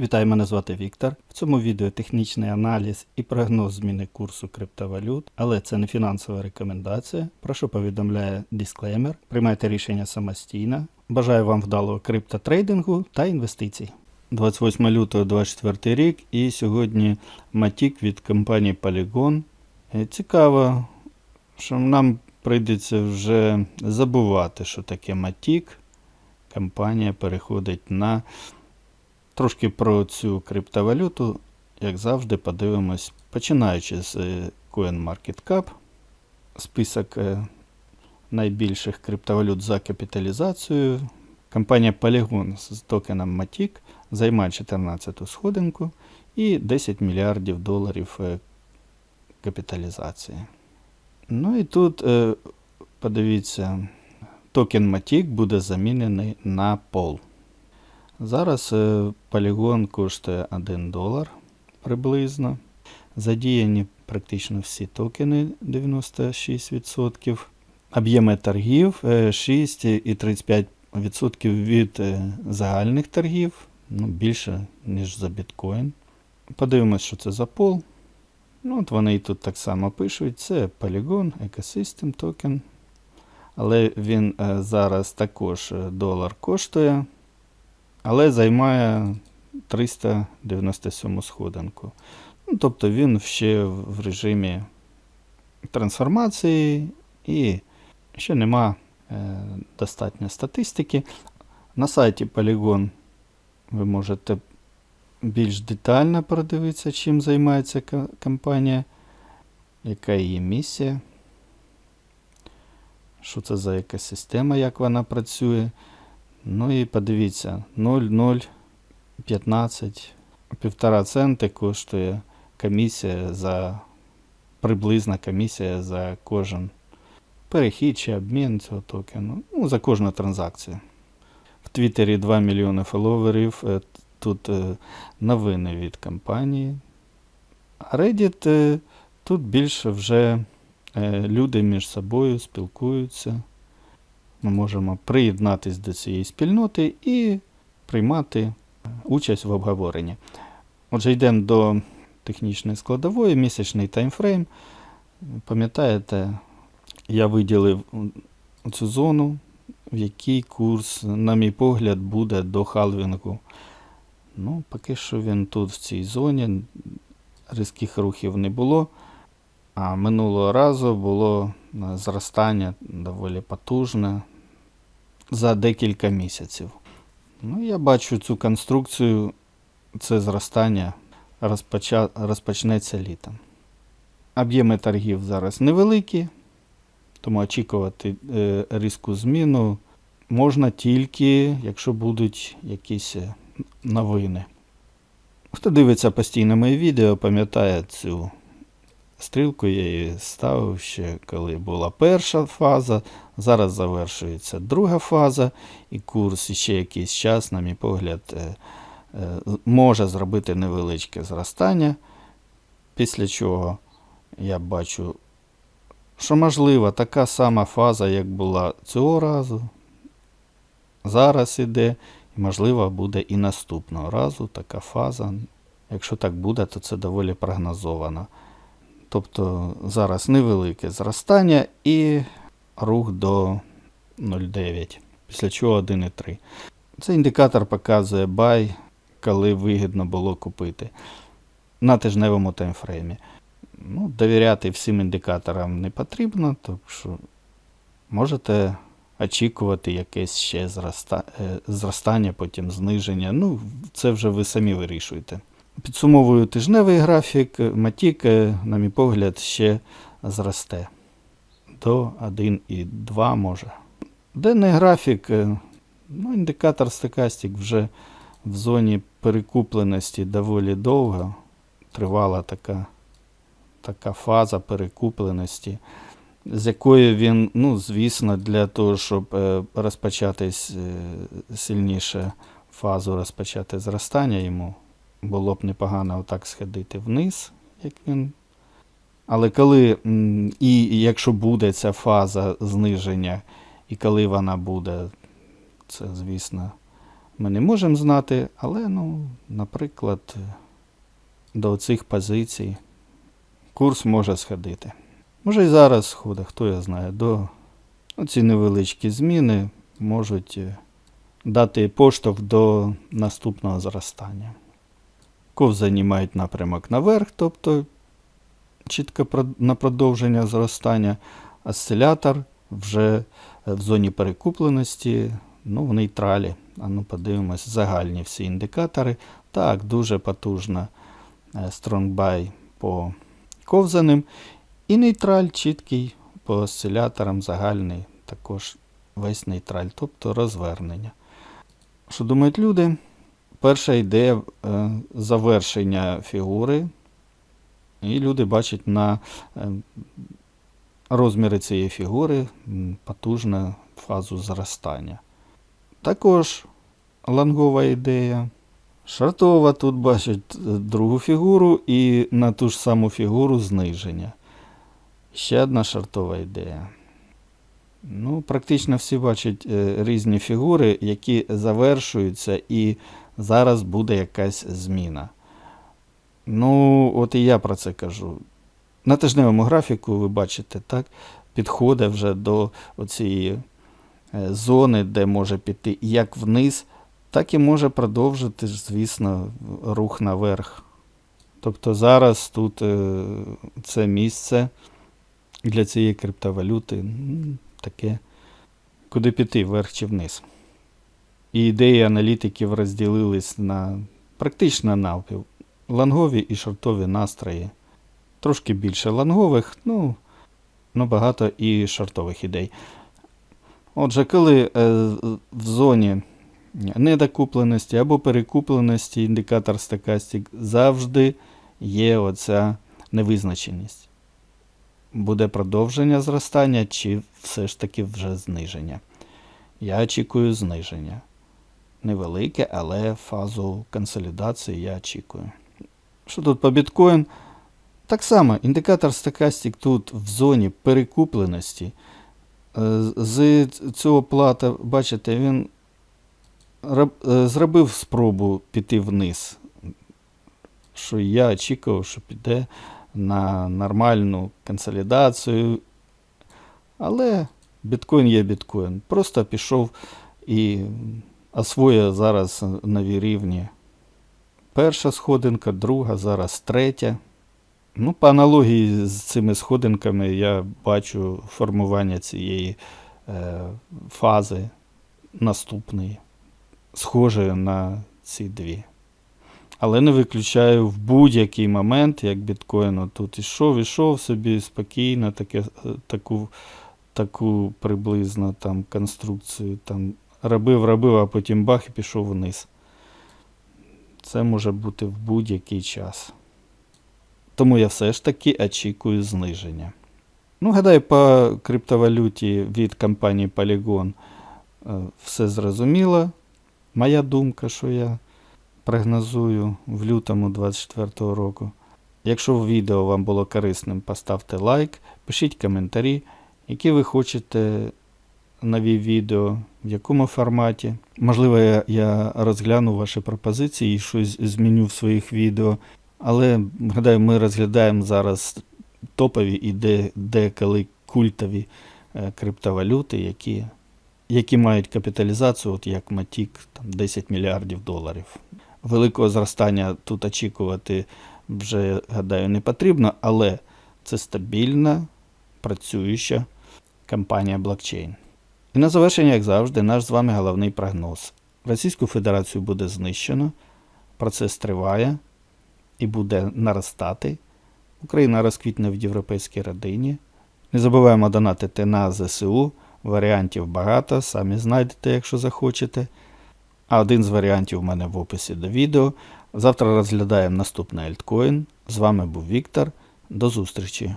Вітаю, мене звати Віктор. В цьому відео технічний аналіз і прогноз зміни курсу криптовалют, але це не фінансова рекомендація. Прошу повідомляє дисклеймер. Приймайте рішення самостійно. Бажаю вам вдалого криптотрейдингу та інвестицій. 28 лютого 2024 рік і сьогодні матік від компанії Polygon. Е, Цікаво, що нам прийдеться вже забувати, що таке матік. Компанія переходить на Трошки про цю криптовалюту, як завжди, подивимось, починаючи з е, CoinMarketCap, список е, найбільших криптовалют за капіталізацією. Компанія Polygon з токеном Matic займає 14-ту сходинку і 10 мільярдів доларів е, капіталізації. Ну і тут, подивіться, токен Matic буде замінений на пол. Зараз е, полігон коштує 1 долар приблизно. Задіяні практично всі токени 96%. Об'єми торгів е, 6,35% від е, загальних торгів, ну, більше, ніж за біткоін. Подивимось, що це за пол. Ну, от вони і тут так само пишуть. Це Polygon Ecosystem токен. Але він е, зараз також е, долар коштує але займає 397 сходинку. Ну, тобто він ще в режимі трансформації і ще нема е, достатньо статистики. На сайті Polygon ви можете більш детально продивитися, чим займається компанія, яка її місія, що це за екосистема, як вона працює. Ну і подивіться, 0,015, півтора центи коштує комісія за приблизна комісія за кожен перехід чи обмін цього токену. Ну, за кожну транзакцію. В Твіттері 2 мільйони фоловерів. е, Тут е, новини від компанії. А Reddit е, тут більше вже люди між собою спілкуються. Ми можемо приєднатись до цієї спільноти і приймати участь в обговоренні. Отже, йдемо до технічної складової, місячний таймфрейм. Пам'ятаєте, я виділив цю зону, в якій курс, на мій погляд, буде до халвінгу. Ну, поки що він тут, в цій зоні, різких рухів не було. А минулого разу було зростання доволі потужне за декілька місяців. Ну, я бачу цю конструкцію, це зростання розпоча... розпочнеться літом. Об'єми торгів зараз невеликі, тому очікувати е, різку зміну можна тільки, якщо будуть якісь е, новини. Хто дивиться постійно мої відео, пам'ятає цю стрілку, я її ставив ще, коли була перша фаза. Зараз завершується друга фаза, і курс ще якийсь час, на мій погляд, е, е, може зробити невеличке зростання. Після чого я бачу, що можливо така сама фаза, як була цього разу. Зараз іде, і можливо буде і наступного разу така фаза. Якщо так буде, то це доволі прогнозовано. Тобто зараз невелике зростання і рух до 0,9, після чого 1,3. Цей індикатор показує бай, коли вигідно було купити на тижневому таймфреймі. Ну, довіряти всім індикаторам не потрібно, тому що можете очікувати якесь ще зроста... е, зростання, потім зниження. Ну, це вже ви самі вирішуєте. Підсумовую тижневий графік. Матік, е, на мій погляд, ще зросте до 1,2 може. Денний графік, е, ну, індикатор стокастик вже в зоні перекупленості доволі довго. Тривала така, така фаза перекупленості, з якої він, ну, звісно, для того, щоб е, розпочати с- е, сильніше фазу розпочати зростання йому, було б непогано отак сходити вниз, як він. Але коли, і якщо буде ця фаза зниження, і коли вона буде, це, звісно, ми не можемо знати, але, ну, наприклад, до цих позицій курс може сходити. Може і зараз сходить, хто я знає, до ну, ці невеличкі зміни можуть е, дати поштовх до наступного зростання. Ковзані мають напрямок наверх, тобто чітко на продовження зростання. Осцилятор вже е, в зоні перекупленості, ну, в нейтралі. А ну, подивимось, загальні всі індикатори. Так, дуже потужна е, Buy по ковзаним. І нейтраль чіткий по осциляторам загальний, також весь нейтраль, тобто розвернення. Що думають люди? Перша ідея е, завершення фігури. І люди бачать на е, розміри цієї фігури потужну фазу зростання. Також лонгова ідея. Шартова тут бачать е, другу фігуру і на ту ж саму фігуру зниження. Ще одна шартова ідея. Ну, практично всі бачать різні фігури, які завершуються, і зараз буде якась зміна. Ну, от і я про це кажу. На тижневому графіку ви бачите, так, підходить вже до цієї зони, де може піти як вниз, так і може продовжити, звісно, рух наверх. Тобто зараз тут е, це місце для цієї криптовалюти таке, куди піти, вверх чи вниз. І ідеї аналітиків розділились на практично навпіл. Лонгові і шортові настрої. Трошки більше лонгових, ну, ну багато і шортових ідей. Отже, коли е, в зоні недокупленості або перекупленості індикатор стокастик завжди є оця невизначеність. Буде продовження зростання, чи все ж таки вже зниження. Я очікую зниження. Невелике, але фазу консолідації я очікую. Що тут по біткоін? Так само, індикатор стокастик тут в зоні перекупленості. Е, З цього плата, бачите, він е, зробив спробу піти вниз. Що я очікував, що піде на нормальну консолідацію. Але біткоін є біткоін. Просто пішов і освоює зараз нові рівні. Перша сходинка, друга, зараз третя. Ну, по аналогії з цими сходинками я бачу формування цієї е, фази наступної, схожої на ці дві. Але не виключаю в будь-який момент, як біткоін тут ішов, ішов собі спокійно, таке, е, таку, таку приблизно там конструкцію там робив, робив, а потім бах і пішов вниз. Це може бути в будь-який час. Тому я все ж таки очікую зниження. Ну, гадаю, по криптовалюті від компанії Polygon е, все зрозуміло. Моя думка, що я прогнозую в лютому 2024 року. Якщо відео вам було корисним, поставте лайк, пишіть коментарі, які ви хочете нові відео, в якому форматі. Можливо, я, розгляну ваші пропозиції і щось зміню в своїх відео. Але гадаю, ми розглядаємо зараз топові і де, деколи культові е, криптовалюти, які, які мають капіталізацію, от як Matic, там 10 мільярдів доларів. Великого зростання тут очікувати вже, гадаю, не потрібно, але це стабільна, працююча компанія блокчейн. І на завершення, як завжди, наш з вами головний прогноз. Російську Федерацію буде знищено, процес триває і буде наростати. Україна розквітне в європейській родині. Не забуваємо донатити на ЗСУ. Варіантів багато, самі знайдете, якщо захочете. А один з варіантів у мене в описі до відео. Завтра розглядаємо наступний альткоін. З вами був Віктор. До зустрічі!